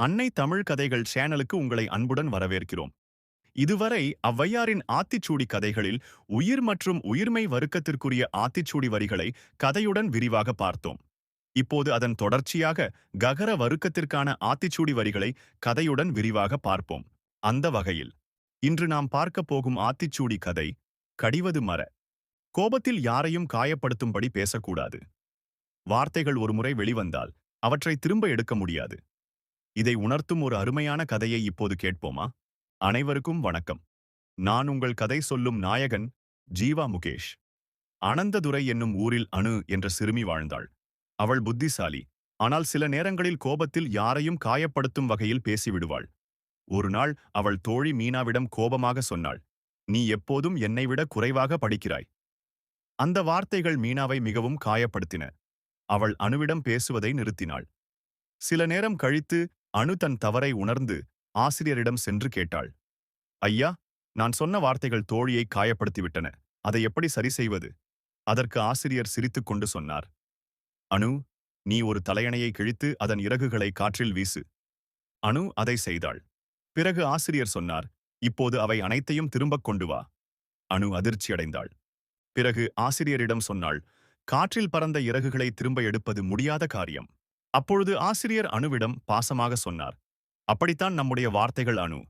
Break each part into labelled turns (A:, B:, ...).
A: அன்னை தமிழ் கதைகள் சேனலுக்கு உங்களை அன்புடன் வரவேற்கிறோம். இதுவரை ஔவையாரின் ஆத்திச்சூடி கதைகளில் உயிர் மற்றும் உயிர்மை வருக்கத்திற்குரிய ஆத்திச்சூடி வரிகளை கதையுடன் விரிவாக பார்த்தோம். இப்போது அதன் தொடர்ச்சியாக ககர வருக்கத்திற்கான ஆத்திச்சூடி வரிகளை கதையுடன் விரிவாக பார்ப்போம். அந்த வகையில் இன்று நாம் பார்க்கப் போகும் ஆத்திச்சூடி கதை கடிவது மர. கோபத்தில் யாரையும் காயப்படுத்தும்படி பேசக்கூடாது. வார்த்தைகள் ஒருமுறை வெளிவந்தால் அவற்றை திரும்ப எடுக்க முடியாது. இதை உணர்த்தும் ஒரு அருமையான கதையை இப்போது கேட்போமா? அனைவருக்கும் வணக்கம். நான் உங்கள் கதை சொல்லும் நாயகன் ஜீவா முகேஷ். அனந்ததுரை என்னும் ஊரில் அணு என்ற சிறுமி வாழ்ந்தாள். அவள் புத்திசாலி. ஆனால் சில நேரங்களில் கோபத்தில் யாரையும் காயப்படுத்தும் வகையில் பேசிவிடுவாள். ஒரு நாள் அவள் தோழி மீனாவிடம் கோபமாக சொன்னாள். நீ எப்போதும் என்னை விட குறைவாக படிக்கிறாய். அந்த வார்த்தைகள் மீனாவை மிகவும் காயப்படுத்தின. அவள் அணுவிடம் பேசுவதை நிறுத்தினாள். சில நேரம் கழித்து அணு தன் தவறை உணர்ந்து ஆசிரியரிடம் சென்று கேட்டாள். ஐயா நான் சொன்ன வார்த்தைகள் தோழியை காயப்படுத்திவிட்டன. அதை எப்படி சரி செய்வது? அதற்கு ஆசிரியர் சிரித்துக் கொண்டு சொன்னார். அணு நீ ஒரு தலையணையை கிழித்து அதன் இறகுகளை காற்றில் வீசு. அணு அதை செய்தாள். பிறகு ஆசிரியர் சொன்னார் இப்போது அவை அனைத்தையும் திரும்பக் கொண்டு வா. அணு அதிர்ச்சியடைந்தாள். பிறகு ஆசிரியரிடம் சொன்னாள் காற்றில் பறந்த இறகுகளை திரும்ப எடுப்பது முடியாத காரியம். அப்பொழுது ஆசிரியர் அணுவிடம் பாசமாக சொன்னார் அப்படித்தான் நம்முடைய வார்த்தைகள் அணு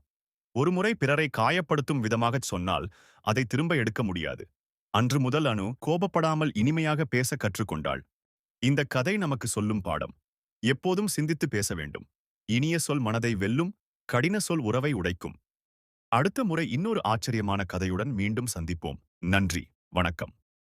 A: ஒருமுறை பிறரை காயப்படுத்தும் விதமாகச் சொன்னால் அதை திரும்ப எடுக்க முடியாது. அன்று முதல் அணு கோபப்படாமல் இனிமையாக பேச கற்றுக்கொண்டாள். இந்த கதை நமக்கு சொல்லும் பாடம். எப்போதும் சிந்தித்து பேச வேண்டும். இனிய சொல் மனதை வெல்லும் கடின சொல் உறவை உடைக்கும். அடுத்த முறை இன்னொரு ஆச்சரியமான கதையுடன் மீண்டும் சந்திப்போம். நன்றி. வணக்கம்.